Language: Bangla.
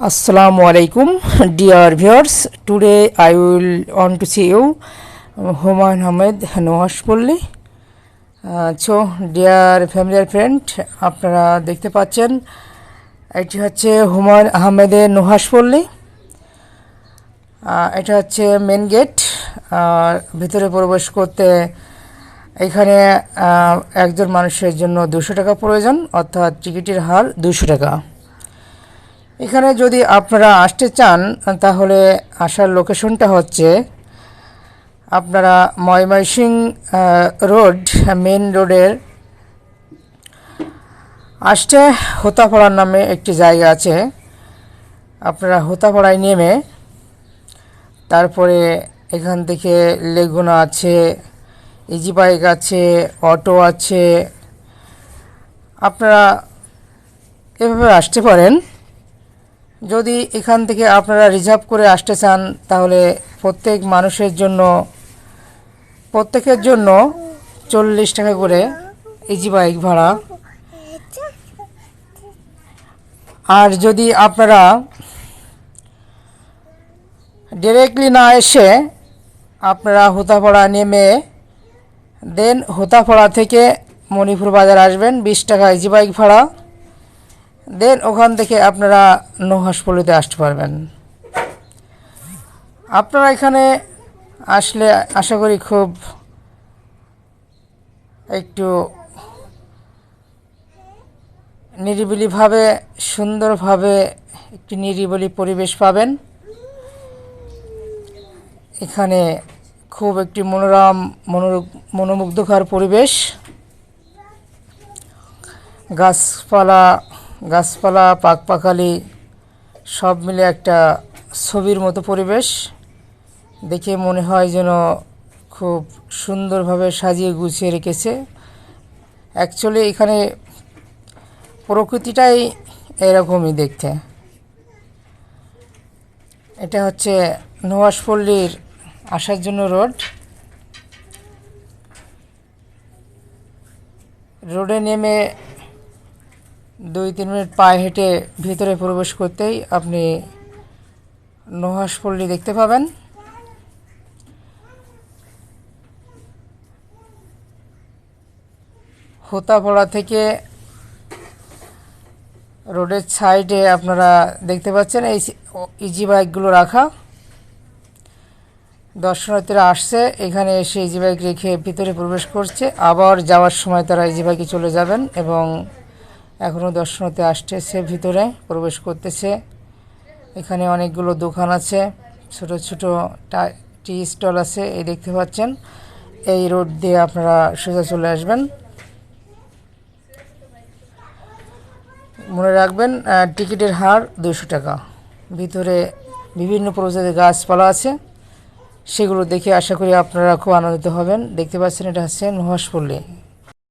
Assalamu alaikum, dear viewers. Today I will want to see you Humayun Ahmed. Uh, so, dear family friend, আপনারা দেখতে পাচ্ছেন এটি হচ্ছে হুমায়ুন আহমেদের নুহাসপল্লী এটা হচ্ছে মেন গেট আর ভিতরে প্রবেশ করতে এখানে একজন মানুষের জন্য দুশো টাকা প্রয়োজন অর্থাৎ টিকিটের হার দুশো টাকা এখানে যদি আপনারা আসতে চান, তাহলে আসার লোকেশনটা হচ্ছে আপনারা ময়মনসিং রোড মেন রোডের আসতে হোতাপাড়ার নামে একটি জায়গা আছে। আপনারা হোতাপাড়ায় নেমে তারপরে এখান থেকে লেগুনা আছে ইজি বাইক আছে, অটো আছে, আপনারা এভাবে আসতে পারেন। যদি এখান থেকে আপনারা রিজার্ভ করে আসতে চান, তাহলে প্রত্যেক মানুষের জন্য, প্রত্যেকের জন্য চল্লিশ টাকা করে ইজি বাইক ভাড়া। আর যদি আপনারা ডিরেক্টলি না এসে আপনারা হোতাপাড়া নেমে দেন হোতাপাড়া থেকে মণিপুর বাজার আসবেন, বিশ টাকা ইজি বাইক ভাড়া। দেন ওখান থেকে আপনারা নৌহাসপল্লিতে আসতে পারবেন। আপনারা এখানে আসলে আশা করি খুব একটু নিরিবিলিভাবে, সুন্দরভাবে একটি নিরিবিলি পরিবেশ পাবেন। এখানে খুব একটি মনোরম, মনোর- মনোমুগ্ধকর পরিবেশ। গাছপালা গাছপালা, পাকপাখালি, সব মিলে একটা ছবির মতো পরিবেশ। দেখে মনে হয় যেন খুব সুন্দরভাবে সাজিয়ে গুছিয়ে রেখেছে। অ্যাকচুয়ালি এখানে প্রকৃতিটাই এরকমই দেখতে। এটা হচ্ছে নোয়াশপল্লির আসার জন্য রোড। রোডে নেমে দুই তিন মিনিট পায়ে হেঁটে ভিতরে প্রবেশ করতেই আপনি নোহাসপল্লী দেখতে পাবেন। হোতাপাড়া থেকে রোডের সাইডে আপনারা দেখতে পাচ্ছেন এই ইজি বাইকগুলো রাখা। দর্শনার্থীরা আসছে, এখানে এসে ইজি বাইক রেখে ভিতরে প্রবেশ করছে। আবার যাওয়ার সময় তারা ইজি বাইকে চলে যাবেন এবং এখনও দর্শনার্থী আসতেছে, ভিতরে প্রবেশ করতেছে। এখানে অনেকগুলো দোকান আছে, ছোট ছোট টা- টি স্টল আছে, এই দেখতে পাচ্ছেন। এই রোড দিয়ে আপনারা সোজা চলে আসবেন। মনে রাখবেন টিকিটের হার দুশো টাকা। ভিতরে বিভিন্ন প্রজাতির গাছপালা আছে, সেগুলো দেখে আশা করি আপনারা খুব আনন্দিত হবেন। দেখতে পাচ্ছেন, এটা হচ্ছে নুহাসপল্লী